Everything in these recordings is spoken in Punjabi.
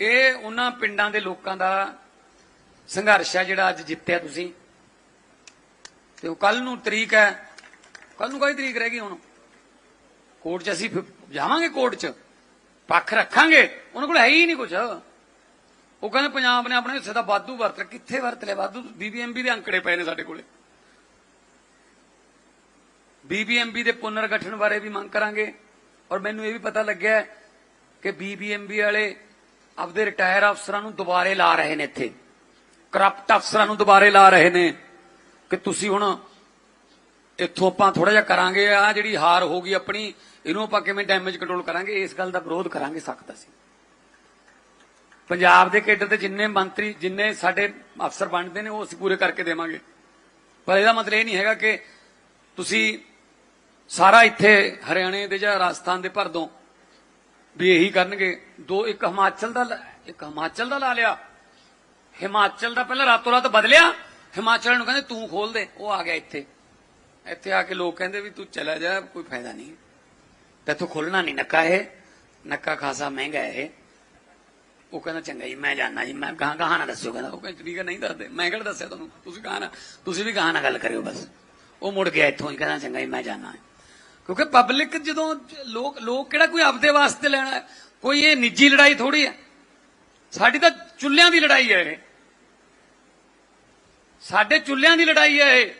ਇਹ ਉਹਨਾਂ ਪਿੰਡਾਂ ਦੇ ਲੋਕਾਂ ਦਾ ਸੰਘਰਸ਼ ਹੈ ਜਿਹੜਾ ਅੱਜ ਜਿੱਤਿਆ ਤੁਸੀਂ। ਤੇ ਉਹ ਕੱਲ ਨੂੰ ਤਰੀਕ ਹੈ। ਕੱਲ ਨੂੰ ਕੋਈ ਤਰੀਕ ਰਹਿ ਗਈ ਹੁਣ? ਕੋਰਟ 'ਚ ਅਸੀਂ ਜਾਵਾਂਗੇ ਕੋਰਟ 'ਚ? ਪੱਖ ਰੱਖਾਂਗੇ? ਉਹਨਾਂ ਕੋਲ ਹੈ ਹੀ ਨਹੀਂ ਕੁਝ ਉਹ ਕਹਿੰਦੇ ਪੰਜਾਬ ਨੇ ਆਪਣੇ ਹਿੱਸੇ ਦਾ ਵਾਧੂ ਵਰਤ ਲਿਆ। ਕਿੱਥੇ ਵਰਤ ਲਿਆ? ਵਾਧੂ ਬੀਬੀਐਮਬੀ ਦੇ ਅੰਕੜੇ ਪਏ ਨੇ ਸਾਡੇ ਕੋਲੇ। ਬੀਬੀਐਮਬੀ ਦੇ ਪੁਨਰਗਠਨ ਬਾਰੇ ਵੀ ਮੰਗ ਕਰਾਂਗੇ। ਔਰ ਮੈਨੂੰ ਇਹ ਵੀ ਪਤਾ ਲੱਗਿਆ ਹੈ ਕਿ ਬੀਬੀਐਮਬੀ ਵਾਲੇ ਆਪਦੇ ਰਿਟਾਇਰ ਅਫਸਰਾਂ ਨੂੰ ਦੁਬਾਰੇ ਲਾ ਰਹੇ ਨੇ ਇੱਥੇ। ਕਰਪਟ ਅਫਸਰਾਂ ਨੂੰ ਦੁਬਾਰੇ ਲਾ ਰਹੇ ਨੇ ਕਿ ਤੁਸੀਂ ਹੁਣ ਇੱਥੋਂ ਆਪਾਂ ਥੋੜਾ ਜਿਹਾ ਕਰਾਂਗੇ ਆ ਜਿਹੜੀ ਹਾਰ ਹੋ ਗਈ ਆਪਣੀ, ਇਹਨੂੰ ਆਪਾਂ ਕਿਵੇਂ ਡੈਮੇਜ ਕੰਟਰੋਲ ਕਰਾਂਗੇ, ਇਸ ਗੱਲ ਦਾ ਵਿਰੋਧ ਕਰਾਂਗੇ ਸਖਤ ਅਸੀਂ। ਪੰਜਾਬ ਦੇ ਕੇਡਰ ਦੇ ਜਿੰਨੇ ਮੰਤਰੀ, ਜਿੰਨੇ ਸਾਡੇ ਅਫਸਰ ਬਣਦੇ ਨੇ, ਉਹ ਅਸੀਂ ਪੂਰੇ ਕਰਕੇ ਦੇਵਾਂਗੇ। ਪਰ ਇਹਦਾ ਮਤਲਬ ਇਹ ਨਹੀਂ ਹੈਗਾ ਕਿ ਤੁਸੀਂ ਸਾਰਾ ਇੱਥੇ ਹਰਿਆਣੇ ਦੇ ਜਾਂ ਰਾਜਸਥਾਨ ਦੇ ਭਰ ਦੋ। ਵੀ ਇਹੀ ਕਰਨਗੇ। ਦੋ, ਇੱਕ ਹਿਮਾਚਲ ਦਾ ਇੱਕ ਹਿਮਾਚਲ ਦਾ ਲਾ ਲਿਆ। ਹਿਮਾਚਲ ਦਾ ਪਹਿਲਾਂ ਰਾਤੋਂ ਰਾਤ ਬਦਲਿਆ। ਹਿਮਾਚਲ ਨੂੰ ਕਹਿੰਦੇ ਤੂੰ ਖੋਲ ਦੇ। ਉਹ ਆ ਗਿਆ ਇੱਥੇ। ਇੱਥੇ ਆ ਕੇ ਲੋਕ ਕਹਿੰਦੇ ਵੀ ਤੂੰ ਚਲਾ ਜਾ, ਕੋਈ ਫਾਇਦਾ ਨਹੀਂ। ਤੈਥੋਂ ਖੋਲਣਾ ਨਹੀਂ। ਨੱਕਾ ਇਹ। ਨੱਕਾ ਖਾਸਾ ਮਹਿੰਗਾ ਹੈ ਇਹ। ਉਹ ਕਹਿੰਦਾ ਚੰਗਾ ਜੀ, ਮੈਂ ਜਾਣਾ ਜੀ। ਮੈਂ ਗਾਂ ਗਾਂ ਨਾ ਦੱਸਿਓ ਕਹਿੰਦਾ। ਉਹ ਕਹਿੰਦਾ ਠੀਕ ਹੈ, ਨਹੀਂ ਦੱਸਦੇ। ਮੈਂ ਕਿਹੜਾ ਦੱਸਿਆ ਤੁਹਾਨੂੰ? ਤੁਸੀਂ ਗਾਂ ਨਾ ਤੁਸੀਂ ਵੀ ਗਾਂ ਨਾਲ ਗੱਲ ਕਰਿਓ ਬਸ। ਉਹ ਮੁੜ ਗਿਆ ਇੱਥੋਂ ਹੀ ਕਹਿੰਦਾ ਚੰਗਾ ਜੀ, ਮੈਂ ਜਾਣਾ ਕਿਉਂਕਿ ਪਬਲਿਕ ਜਦੋਂ ਲੋਕ ਲੋਕ ਕਿਹੜਾ ਕੋਈ ਆਪਦੇ ਵਾਸਤੇ ਲੈਣਾ ਕੋਈ ਇਹ ਨਿੱਜੀ ਲੜਾਈ ਥੋੜੀ ਹੈ। ਸਾਡੀ ਤਾਂ ਚੁੱਲ੍ਹਿਆਂ ਦੀ ਲੜਾਈ ਹੈ ਇਹ। ਸਾਡੇ ਚੁੱਲ੍ਹਿਆਂ ਦੀ ਲੜਾਈ ਹੈ ਇਹ।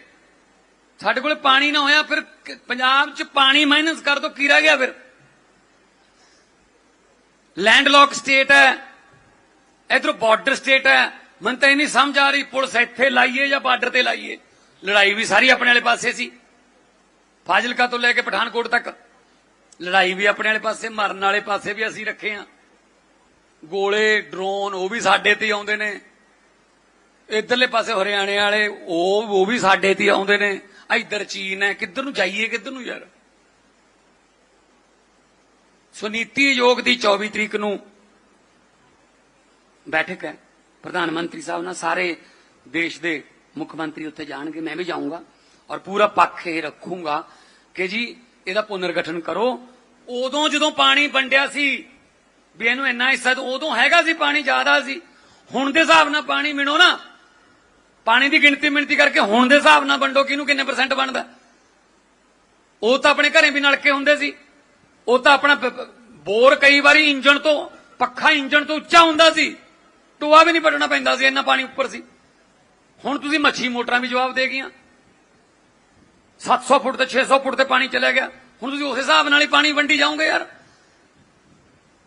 ਸਾਡੇ ਕੋਲ ਪਾਣੀ ਨਾ ਹੋਇਆ, ਫਿਰ ਪੰਜਾਬ 'ਚ ਪਾਣੀ ਮਾਈਨਸ ਕਰ ਦੋ ਕੀਰਾ ਗਿਆ ਫਿਰ? ਲੈਂਡਲੌਕ ਸਟੇਟ ਹੈ। ਇਧਰੋਂ ਬਾਰਡਰ ਸਟੇਟ ਹੈ। ਮਨ ਤਾਂ ਇਹ ਨਹੀਂ ਸਮਝ ਆ ਰਹੀ, ਪੁਲਿਸ ਇੱਥੇ ਲਾਈਏ ਜਾਂ ਬਾਰਡਰ ਤੇ ਲਾਈਏ। ਲੜਾਈ ਵੀ ਸਾਰੀ ਆਪਣੇ ਵਾਲੇ ਪਾਸੇ ਸੀ। ਫਾਜ਼ਿਲਕਾ ਤੋਂ ਲੈ ਕੇ ਪਠਾਨਕੋਟ ਤੱਕ। ਲੜਾਈ ਵੀ ਆਪਣੇ ਵਾਲੇ ਪਾਸੇ, ਮਰਨ ਵਾਲੇ ਪਾਸੇ ਵੀ ਅਸੀਂ ਰੱਖੇ ਆ। ਗੋਲੇ, ਡਰੋਨ, ਉਹ ਵੀ ਸਾਡੇ ਤੇ ਆਉਂਦੇ ਨੇ। ਇਧਰਲੇ ਪਾਸੇ ਹਰਿਆਣੇ ਵਾਲੇ, ਉਹ ਉਹ ਵੀ ਸਾਡੇ ਤੇ ਆਉਂਦੇ ਨੇ। ਇੱਧਰ ਚੀਨ ਹੈ, ਕਿੱਧਰ ਨੂੰ ਜਾਈਏ, ਕਿੱਧਰ ਨੂੰ ਯਾਰ? ਸੋ ਨੀਤੀ ਆਯੋਗ ਦੀ 24 ਤਰੀਕ ਨੂੰ ਬੈਠਕ ਹੈ। ਪ੍ਰਧਾਨ ਮੰਤਰੀ ਸਾਹਿਬ ਨਾਲ ਸਾਰੇ ਦੇਸ਼ ਦੇ ਮੁੱਖ ਮੰਤਰੀ ਉੱਥੇ ਜਾਣਗੇ, ਮੈਂ ਵੀ ਜਾਊਂਗਾ। ਔਰ ਪੂਰਾ ਪੱਖ ਇਹ ਰੱਖੂੰਗਾ ਕਿ ਜੀ ਇਹਦਾ ਪੁਨਰਗਠਨ ਕਰੋ। ਉਦੋਂ ਜਦੋਂ ਪਾਣੀ ਵੰਡਿਆ ਸੀ, ਵੀ ਇਹਨੂੰ ਇੰਨਾ ਹਿੱਸਾ ਤਾਂ ਉਦੋਂ ਹੈਗਾ ਸੀ ਪਾਣੀ, ਜ਼ਿਆਦਾ ਸੀ। ਹੁਣ ਦੇ ਹਿਸਾਬ ਨਾਲ ਪਾਣੀ ਮਿਣੋ ਨਾ। ਪਾਣੀ ਦੀ ਗਿਣਤੀ ਮਿਣਤੀ ਕਰਕੇ ਹੁਣ ਦੇ ਹਿਸਾਬ ਨਾਲ ਵੰਡੋ, ਕਿਹਨੂੰ ਕਿੰਨੇ ਪਰਸੈਂਟ ਬਣਦਾ? ਉਹ ਤਾਂ ਆਪਣੇ ਘਰੇ ਵੀ ਨਲਕੇ ਹੁੰਦੇ ਸੀ। ਉਹ ਤਾਂ ਆਪਣਾ ਬੋਰ ਕਈ ਵਾਰੀ ਇੰਜਣ ਤੋਂ, ਪੱਖਾ ਇੰਜਣ ਤੋਂ ਉੱਚਾ ਹੁੰਦਾ ਸੀ। ਟੋਆ ਵੀ ਨਹੀਂ ਪਟਣਾ ਪੈਂਦਾ ਸੀ, ਇੰਨਾ ਪਾਣੀ ਉੱਪਰ ਸੀ। ਹੁਣ ਤੁਸੀਂ ਮੱਛੀ ਮੋਟਰਾਂ ਵੀ ਜਵਾਬ ਦੇ ਗਈਆਂ। 700 ਫੁੱਟ ਤੇ 600 ਫੁੱਟ ਤੇ ਪਾਣੀ ਚਲਿਆ ਗਿਆ। ਹੁਣ ਤੁਸੀਂ ਉਸ ਹਿਸਾਬ ਨਾਲ ਹੀ ਪਾਣੀ ਵੰਡੀ ਜਾਓਗੇ ਯਾਰ।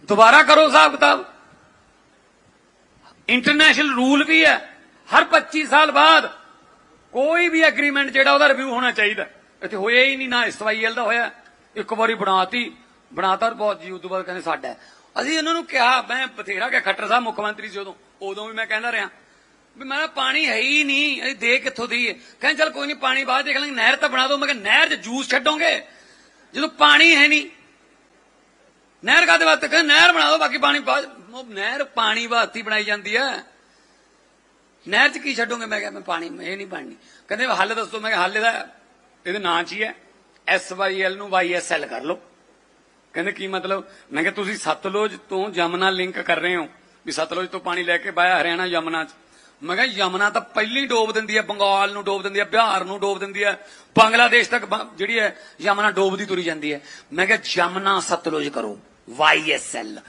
ਦੁਬਾਰਾ ਕਰੋ ਹਿਸਾਬ ਕਿਤਾਬ। ਇੰਟਰਨੈਸ਼ਨਲ ਰੂਲ ਵੀ ਹੈ। ਹਰ 25 ਸਾਲ ਬਾਅਦ ਕੋਈ ਵੀ ਐਗਰੀਮੈਂਟ ਜਿਹੜਾ ਉਹਦਾ ਰਿਵਿਊ ਹੋਣਾ ਚਾਹੀਦਾ। ਇੱਥੇ ਹੋਇਆ ਹੀ ਨਹੀਂ, ਨਾ ਐਸਵਾਈਐਲ ਦਾ ਹੋਇਆ। ਇੱਕ ਵਾਰੀ ਬਣਾਤੀ। ਬਣਾਤਾ ਤਾਂ ਬਹੁਤ ਜੀ ਉਦੋਂ ਬਾਅਦ ਕਹਿੰਦੇ ਸਾਡਾ ਅਸੀਂ ਇਹਨਾਂ ਨੂੰ ਕਿਹਾ, ਮੈਂ ਬਥੇਰਾ ਕਿ ਖੱਟਰ ਸਾਹਿਬ, ਮੁੱਖ ਮੰਤਰੀ ਸੀ ਉਦੋਂ। ਉਦੋਂ ਵੀ ਮੈਂ ਕਹਿੰਦਾ ਰਿਹਾ। ਵੀ ਮੈਂ ਪਾਣੀ ਹੈ ਹੀ ਨਹੀਂ, ਅਸੀਂ ਦੇ ਕਿੱਥੋਂ ਦਈਏ ਕਹਿੰਦੇ ਚਲ ਕੋਈ ਨਹੀਂ, ਪਾਣੀ ਬਾਅਦ ਦੇਖ ਲਾਂਗੇ, ਨਹਿਰ ਤਾਂ ਬਣਾ ਦਿਓ। ਮੈਂ ਕਿਹਾ ਨਹਿਰ 'ਚ ਜੂਸ ਛੱਡੋਗੇ? ਜਦੋਂ ਪਾਣੀ ਹੈ ਨਹੀਂ। ਨਹਿਰ ਕਾਦੇ ਵਾਸਤੇ? ਕਹਿੰਦੇ ਨਹਿਰ ਬਣਾ ਦਿਓ, ਬਾਕੀ ਪਾਣੀ ਬਾਅਦ ਨਹਿਰ ਪਾਣੀ ਵਾਸਤੇ ਬਣਾਈ ਜਾਂਦੀ ਹੈ। ਨਹਿਰ 'ਚ ਕੀ ਛੱਡੋਗੇ? ਮੈਂ ਕਿਹਾ ਮੈਂ ਪਾਣੀ, ਇਹ ਨਹੀਂ ਬਣਨੀ। ਕਹਿੰਦੇ ਹੱਲ ਦੱਸੋ। ਮੈਂ ਕਿਹਾ ਹੱਲ ਇਹਦਾ, ਇਹਦੇ ਨਾਂ 'ਚ ਹੀ ਹੈ। ਐਸ ਵਾਈ ਐਲ ਨੂੰ ਵਾਈ ਐਸ ਐਲ ਕਰ ਲਓ। ਕਹਿੰਦੇ ਕੀ ਮਤਲਬ? ਮੈਂ ਕਿਹਾ ਤੁਸੀਂ ਸਤਲੁਜ ਤੋਂ ਯਮਨਾ ਲਿੰਕ ਕਰ ਰਹੇ ਹੋ। ਵੀ ਸਤਲੁਜ ਤੋਂ ਪਾਣੀ ਲੈ ਕੇ ਬਾਇਆ ਹਰਿਆਣਾ ਯਮਨਾ 'ਚ। ਮੈਂ ਕਿਹਾ ਯਮਨਾ ਤਾਂ ਪਹਿਲਾਂ ਹੀ ਡੋਬ ਦਿੰਦੀ ਹੈ, ਬੰਗਾਲ ਨੂੰ ਡੋਬ ਦਿੰਦੀ ਹੈ, ਬਿਹਾਰ ਨੂੰ ਡੋਬ ਦਿੰਦੀ ਹੈ, ਬੰਗਲਾਦੇਸ਼ ਤੱਕ ਜਿਹੜੀ ਹੈ ਯਮਨਾ ਡੋਬਦੀ ਤੁਰੀ ਜਾਂਦੀ ਹੈ। ਮੈਂ ਕਿਹਾ ਯਮਨਾ ਸਤਲੁਜ ਕਰੋ ਵਾਈ ਐਸ ਐਲ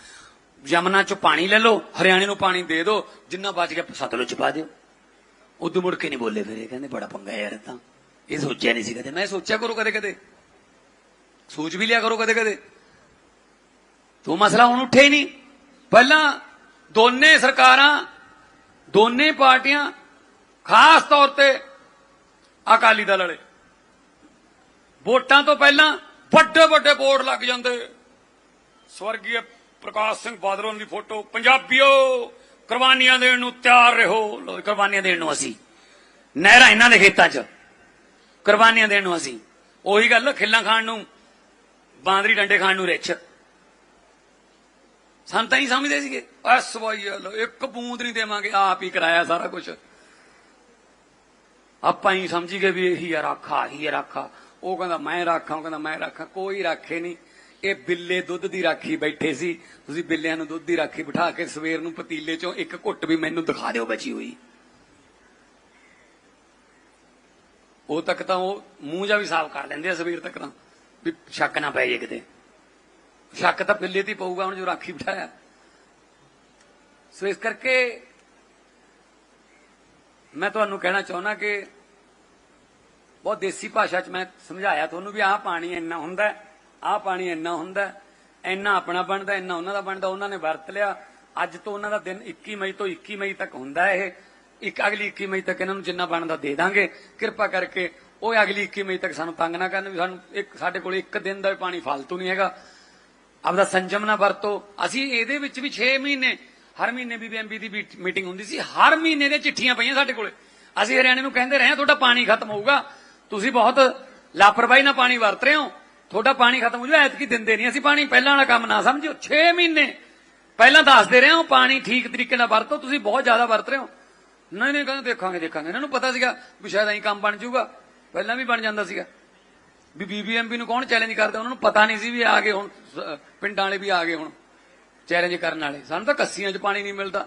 ਯਮਨਾ 'ਚ ਪਾਣੀ ਲੈ ਲਓ, ਹਰਿਆਣੇ ਨੂੰ ਪਾਣੀ ਦੇ ਦਿਓ, ਜਿੰਨਾ ਬਚ ਗਿਆ ਸਤਲੁਜ 'ਚ ਪਾ ਦਿਓ। ਉਦੋਂ ਮੁੜ ਕੇ ਨਹੀਂ ਬੋਲੇ ਫਿਰ ਇਹ, ਕਹਿੰਦੇ ਬੜਾ ਪੰਗਾ ਯਾਰ ਇਹ ਤਾਂ। ਇਹ ਸੋਚਿਆ ਨਹੀਂ ਸੀ ਕਦੇ। ਮੈਂ ਸੋਚਿਆ ਕਰੋ ਕਦੇ ਕਦੇ। ਸੋਚ ਵੀ ਲਿਆ ਕਰੋ ਕਦੇ ਕਦੇ। ਤੋ ਮਸਲਾ ਹੁਣ ਉੱਠੇ ਹੀ ਨਹੀਂ। ਪਹਿਲਾਂ ਦੋਨੇ ਸਰਕਾਰਾਂ ਦੋਨੇ ਪਾਰਟੀਆਂ ਖਾਸ ਤੌਰ ਤੇ ਅਕਾਲੀ ਦਲ ਵਾਲੇ। ਵੋਟਾਂ ਤੋਂ ਪਹਿਲਾਂ ਵੱਡੇ ਵੱਡੇ ਬੋਰਡ ਲੱਗ ਜਾਂਦੇ। ਸਵਰਗੀ ਪ੍ਰਕਾਸ਼ ਸਿੰਘ ਬਾਦਲ ਦੀ ਫੋਟੋ, ਪੰਜਾਬੀਓ, ਕੁਰਬਾਨੀਆਂ ਦੇਣ ਨੂੰ ਤਿਆਰ ਰਹੋ। ਲਓ ਕੁਰਬਾਨੀਆਂ ਦੇਣ ਨੂੰ ਅਸੀਂ। ਨਹਿਰਾਂ ਇਹਨਾਂ ਦੇ ਖੇਤਾਂ 'ਚ। ਕੁਰਬਾਨੀਆਂ ਦੇਣ ਨੂੰ ਅਸੀਂ। ਉਹੀ ਗੱਲ, ਖਿੱਲਾਂ ਖਾਣ ਨੂੰ, ਬਾਂਦਰੀ ਡੰਡੇ ਖਾਣ ਨੂੰ ਰਿੱਛ। ਸੰਤਾਂ ਹੀ ਸਮਝਦੇ ਸੀਗੇ। ਐਸ ਵਾਈ ਇੱਕ ਬੂੰਦ ਨਹੀਂ ਦੇਵਾਂਗੇ, ਆਪ ਹੀ ਕਰਾਇਆ ਸਾਰਾ ਕੁਝ ਆਪਾਂ ਹੀ ਸਮਝੀ ਗਏ ਵੀ ਇਹੀ ਆ ਰਾਖਾ ਹੀ ਰਾਖਾ। ਉਹ ਕਹਿੰਦਾ, ਮੈਂ ਰਾਖਾਂ, ਉਹ ਕਹਿੰਦਾ, ਮੈਂ ਰਾਖਾਂ, ਕੋਈ ਰਾਖੇ ਨਹੀਂ। ਇਹ ਬਿੱਲੇ ਦੁੱਧ ਦੀ ਰਾਖੀ ਬੈਠੇ ਸੀ। ਤੁਸੀਂ ਬਿੱਲਿਆਂ ਨੂੰ ਦੁੱਧ ਦੀ ਰਾਖੀ ਬਿਠਾ ਕੇ ਸਵੇਰ ਨੂੰ ਪਤੀਲੇ ਚੋਂ ਇੱਕ ਘੁੱਟ ਵੀ ਮੈਨੂੰ ਦਿਖਾ ਦਿਓ ਬਚੀ ਹੋਈ। ਉਹ ਤੱਕ ਤਾਂ ਉਹ ਮੂੰਹ ਜਾ ਵੀ ਸਾਫ਼ ਕਰ ਲੈਂਦੇ ਆ ਸਵੇਰ ਤੱਕ ਤਾਂ, ਵੀ ਸ਼ੱਕ ਨਾ ਪੈ ਜੇ ਕਿਤੇ। ਸ਼ੱਕ ਤਾਂ ਬਿੱਲੇ ਤੇ ਪਊਗਾ ਹੁਣ ਜੋ ਰਾਖੀ ਬਿਠਾਇਆ। ਸੋ ਇਸ ਕਰਕੇ ਮੈਂ ਤੁਹਾਨੂੰ ਕਹਿਣਾ ਚਾਹੁੰਦਾ ਕਿ ਬਹੁਤ ਦੇਸੀ ਭਾਸ਼ਾ 'ਚ ਮੈਂ ਸਮਝਾਇਆ ਤੁਹਾਨੂੰ ਵੀ ਆਹ ਪਾਣੀ ਇੰਨਾ ਹੁੰਦਾ, ਆਹ ਪਾਣੀ ਇੰਨਾ ਹੁੰਦਾ, ਇੰਨਾ ਆਪਣਾ ਬਣਦਾ, ਇੰਨਾ ਉਹਨਾਂ ਦਾ ਬਣਦਾ, ਉਹਨਾਂ ਨੇ ਵਰਤ ਲਿਆ। ਅੱਜ ਤੋਂ ਉਹਨਾਂ ਦਾ ਦਿਨ 21 ਮਈ ਤੋਂ 21 ਮਈ ਤੱਕ ਹੁੰਦਾ ਇਹ। ਇੱਕ ਅਗਲੀ 21 ਮਈ ਤੱਕ ਇਹਨਾਂ ਨੂੰ ਜਿੰਨਾ ਬਣਦਾ ਦੇ ਦਾਂਗੇ। ਕਿਰਪਾ ਕਰਕੇ ਉਹ ਅਗਲੀ 21 ਮਈ ਤੱਕ ਸਾਨੂੰ ਤੰਗ ਨਾ ਕਰਨ ਵੀ ਸਾਨੂੰ ਇੱਕ ਸਾਡੇ ਕੋਲ ਇੱਕ ਦਿਨ ਦਾ ਵੀ ਪਾਣੀ ਫालतू ਨਹੀਂ ਹੈਗਾ। ਆਪਦਾ ਸੰਜਮ ਨਾ ਵਰਤੋ। ਅਸੀਂ ਇਹਦੇ ਵਿੱਚ ਵੀ 6 ਮਹੀਨੇ, ਹਰ ਮਹੀਨੇ ਬੀਬੀਐਮਬੀ ਦੀ ਮੀਟਿੰਗ ਹੁੰਦੀ ਸੀ। ਹਰ ਮਹੀਨੇ ਦੀਆਂ ਚਿੱਠੀਆਂ ਪਈਆਂ ਸਾਡੇ ਕੋਲੇ। ਅਸੀਂ ਹਰਿਆਣੇ ਨੂੰ ਕਹਿੰਦੇ ਰਹੇ ਹਾਂ, ਤੁਹਾਡਾ ਪਾਣੀ ਖਤਮ ਹੋਊਗਾ। ਤੁਸੀਂ ਬਹੁਤ ਲਾਪਰਵਾਹੀ ਨਾਲ ਪਾਣੀ ਵਰਤ ਰਹੇ ਹੋ। ਤੁਹਾਡਾ ਪਾਣੀ ਖਤਮ ਹੋ ਜਾਊ। ਐਤਕੀ ਦਿੰਦੇ ਨਹੀਂ। ਅਸੀਂ ਪਾਣੀ ਪਹਿਲਾਂ ਵਾਲਾ ਕੰਮ ਨਾ ਸਮਝਿਓ। 6 ਮਹੀਨੇ ਪਹਿਲਾਂ ਦੱਸਦੇ ਰਹੇ ਹਾਂ, ਪਾਣੀ ਠੀਕ ਤਰੀਕੇ ਨਾਲ ਵਰਤੋ। ਤੁਸੀਂ ਬਹੁਤ ਜ਼ਿਆਦਾ ਵਰਤ ਰਹੇ ਹੋ। ਨਹੀਂ ਨਹੀਂ, ਕਹਿੰਦੇ ਦੇਖਾਂਗੇ ਦੇਖਾਂਗੇ। ਇਹਨਾਂ ਨੂੰ ਪਤਾ ਸੀਗਾ ਵੀ ਸ਼ਾਇਦ ਐਂ ਕੰਮ ਬਣ ਜਾਊਗਾ। ਪਹਿਲਾਂ ਵੀ ਬਣ ਜਾਂਦਾ ਸੀਗਾ। ਵੀ ਬੀਬੀਐਮਬੀ ਨੂੰ ਕੌਣ ਚੈਲੰਜ ਕਰਦਾ? ਉਹਨਾਂ ਨੂੰ ਪਤਾ ਨਹੀਂ ਸੀ ਵੀ ਆ ਗਏ ਹੁਣ ਪਿੰਡਾਂ ਵਾਲੇ ਵੀ ਆ ਗਏ ਹੁਣ ਚੈਲੰਜ ਕਰਨ ਵਾਲੇ। ਸਾਨੂੰ ਤਾਂ ਕੱਸੀਆਂ 'ਚ ਪਾਣੀ ਨਹੀਂ ਮਿਲਦਾ।